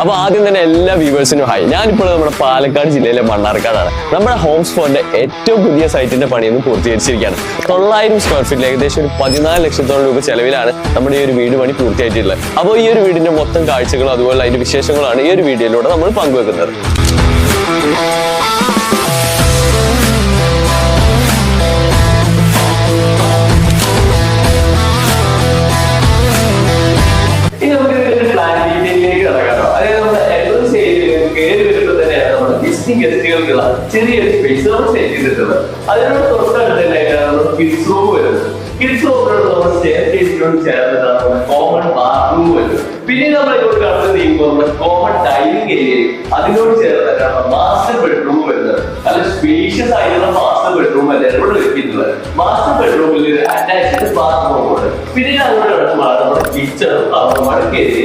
അപ്പൊ ആദ്യം തന്നെ എല്ലാ വ്യൂവേഴ്സിനും ഹായ് ഞാനിപ്പോൾ നമ്മുടെ പാലക്കാട് ജില്ലയിലെ മണ്ണാർക്കാടാണ്. നമ്മുടെ ഹോംസ് ഫോണിന്റെ ഏറ്റവും പുതിയ സൈറ്റിന്റെ പണിയൊന്ന് പൂർത്തീകരിച്ചിരിക്കുകയാണ്. തൊള്ളായിരം സ്ക്വയർ ഫീറ്റിൽ ഏകദേശം ഒരു പതിനാല് ലക്ഷത്തോളം രൂപ ചെലവിലാണ് നമ്മുടെ ഈ ഒരു വീട് പണി പൂർത്തിയായിട്ടുള്ളത് അപ്പോൾ ഈ ഒരു വീടിന്റെ മൊത്തം കാഴ്ചകളും അതുപോലെ അതിന്റെ വിശേഷങ്ങളാണ് ഈ ഒരു വീഡിയോയിലൂടെ നമ്മൾ പങ്കുവെക്കുന്നത്. വിസിറ്റിംഗ് ചെറിയ സ്പേസ് നമ്മൾ സെറ്റ് ചെയ്തിട്ടുള്ളത്. അതിനോട് തൊട്ടടുത്ത് തന്നെയായിട്ടാണ് നമ്മൾ കിഡ്സ് റൂം വരുന്നത് കിഡ്സ് റൂമിനോട് നമ്മൾ കോമൺ ബാത്റൂം വരുന്നത്. പിന്നെ നമ്മൾ ഇങ്ങോട്ട് കടന്നു നീങ്ങുമ്പോൾ കോമൺ ഡൈനിങ് ഏരിയയും അതിനോട് ചേർന്നിട്ടാണ് മാസ്റ്റർ ബെഡ്റൂം വരുന്നത്. നല്ല സ്പേഷ്യസ് ആയിട്ടുള്ള മാസ്റ്റർ ബെഡ്റൂം അല്ലേ ഇവിടെ മാസ്റ്റർ ബെഡ്റൂമിൽ ഒരു അറ്റാച്ച്ഡ് ബാത്റൂം ഉണ്ട്. പിന്നെ അങ്ങോട്ട് കിച്ചണും അവിടെ കയറി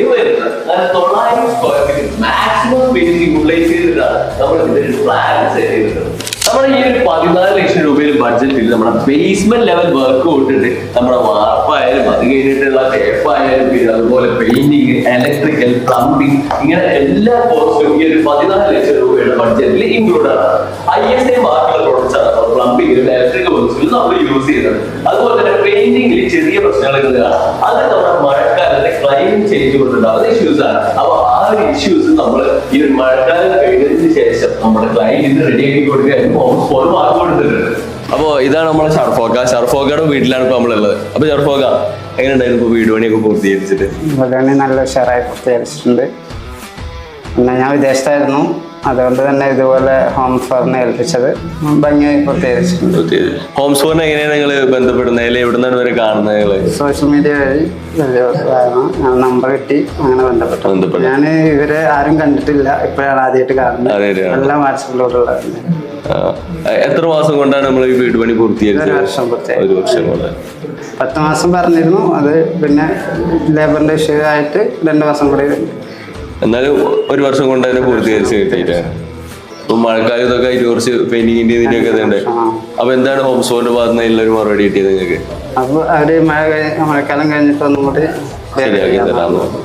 നമ്മൾ ഒരു പ്ലാൻ സെറ്റ് ചെയ്തിട്ടുണ്ട്. നമ്മുടെ ഈ ഒരു പതിനാല് ലക്ഷം രൂപയിൽ ബഡ്ജറ്റിൽ നമ്മുടെ ബേസ്മെന്റ് ലെവൽ വർക്ക് കൊടുത്തിട്ട് നമ്മുടെ വാർപ്പായാലും അത് കഴിഞ്ഞിട്ടുള്ള ടേപ്പായാലും പിന്നെ അതുപോലെ പെയിന്റിങ് ഇലക്ട്രിക്കൽ പ്ലംബിംഗ് ഇങ്ങനെ എല്ലാ കോസ്റ്റും ഈ ഒരു പതിനാല് ലക്ഷം രൂപയുടെ ബഡ്ജറ്റിൽ ഇൻക്ലൂഡ് ആണ്. ഐ എസ് ഐ മാർക്കുള്ള പ്രോഡക്ട്സ് ആണ്. നമ്മൾ പ്ലംബിംഗിലും ഇലക്ട്രിക്കൽ വർക്ക്സിലും നമ്മൾ യൂസ് ചെയ്യുന്നത്. അതുപോലെ തന്നെ പെയിന്റിംഗിൽ ചെറിയ പ്രശ്നങ്ങൾ കാണാം അത് നമ്മുടെ മഴക്കാലത്തെ ക്ലൈമറ്റ് ചേഞ്ച് കൊണ്ടുണ്ടാവുന്ന ഇഷ്യൂസ് ആണ്. അപ്പൊ ഒരു ഇഷ്യൂസ് നമ്മൾ ഈ ഒരു മഴക്കാലം കഴിഞ്ഞതിന് ശേഷം നമ്മുടെ ക്ലൈന്റിന് റെഡി ആക്കി കൊടുക്കാൻ ഫോൺ മാർക്ക് കൊടുത്തിട്ടുണ്ട്. അപ്പോ ഇതാണ് നമ്മളെ ഷർഫോക്ക. ഷർഫോക്കയുടെ വീട്ടിലാണ് ഇപ്പൊ നമ്മളുള്ളത്. അപ്പൊ ഷർഫോക്ക എങ്ങനെയുണ്ടായിരുന്നു ഇപ്പൊ വീട് പണിയൊക്കെ പൂർത്തീകരിച്ചിട്ട് നല്ല ഉഷാറായി പൂർത്തീകരിച്ചിട്ടുണ്ട്. പിന്നെ ഞാൻ വിദേശത്തായിരുന്നു. അതുകൊണ്ട് തന്നെ ഇതുപോലെ ഹോം ഫറിനെ ഏൽപ്പിച്ചത് ഭംഗിയായി പ്രത്യേകിച്ച്. ഹോം ഫോണിനെ എങ്ങനെയാണ് നിങ്ങൾ ബന്ധപ്പെടുന്നത്? അല്ലെങ്കിൽ എവിടെ നിന്നാണ് ഇവരെ കാണുന്നത് സോഷ്യൽ മീഡിയ വഴി നമ്പർ കിട്ടി അങ്ങനെ ബന്ധപ്പെട്ടു. ഞാൻ ഇവരെ ആരും കണ്ടിട്ടില്ല. ഇപ്പോഴാണ് ആദ്യമായിട്ട് കാണുന്നത്. എല്ലാം വാട്സപ്പിലൂടെ എത്ര മാസം കൊണ്ടാണ് നമ്മൾ ഈ വീട് പണി വർഷം ഒരു വർഷം കൊണ്ട്. പത്ത് മാസം പറഞ്ഞിരുന്നു. അത് പിന്നെ ലേബറിന്റെ ഇഷ്യൂ ആയിട്ട് രണ്ട് മാസം കൂടി എന്നാലും ഒരു വർഷം കൊണ്ട് തന്നെ പൂർത്തീകരിച്ച് കിട്ടിയിട്ടാണ് ഇപ്പൊ മഴക്കാലം ഇതൊക്കെ ആയിട്ട് കുറച്ച് പെയിന്റിങ്ങിന്റെ ഇതിന്റെയൊക്കെ ഇതുണ്ട്. അപ്പൊ എന്താണ് ഹോം ഫോണിന്റെ ഭാഗത്ത് നിന്നുള്ള മറുപടി കിട്ടിയത് നിങ്ങൾക്ക്? അപ്പൊ അവർ മഴ മഴക്കാലം കഴിഞ്ഞിട്ട് ഒന്നും കൂടി ശരിയാക്കി തരാമെന്ന് പറഞ്ഞു.